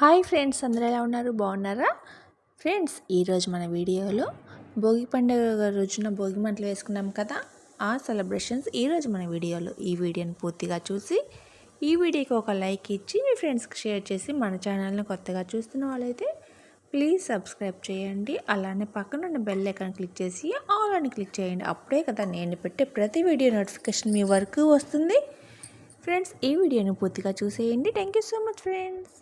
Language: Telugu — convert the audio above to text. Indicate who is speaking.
Speaker 1: హాయ్ ఫ్రెండ్స్ అందరూ ఎలా ఉన్నారు? బాగున్నారా? ఫ్రెండ్స్ ఈరోజు మన వీడియోలో భోగి పండుగ రోజున భోగి మంటలు వేసుకున్నాం కదా ఆ సెలబ్రేషన్స్ ఈరోజు మన వీడియోలో. ఈ వీడియోని పూర్తిగా చూసి ఈ వీడియోకి ఒక లైక్ ఇచ్చి మీ ఫ్రెండ్స్కి షేర్ చేసి మన ఛానల్ని కొత్తగా చూస్తున్న వాళ్ళైతే ప్లీజ్ సబ్స్క్రైబ్ చేయండి. అలానే పక్కన ఉన్న బెల్ ఐకాన్ క్లిక్ చేసి ఆల్ అని క్లిక్ చేయండి. అప్పుడే కదా నేను పెట్టే ప్రతి వీడియో నోటిఫికేషన్ మీ వరకు వస్తుంది. ఫ్రెండ్స్ ఈ వీడియోని పూర్తిగా చూసేయండి. Thank you so much friends.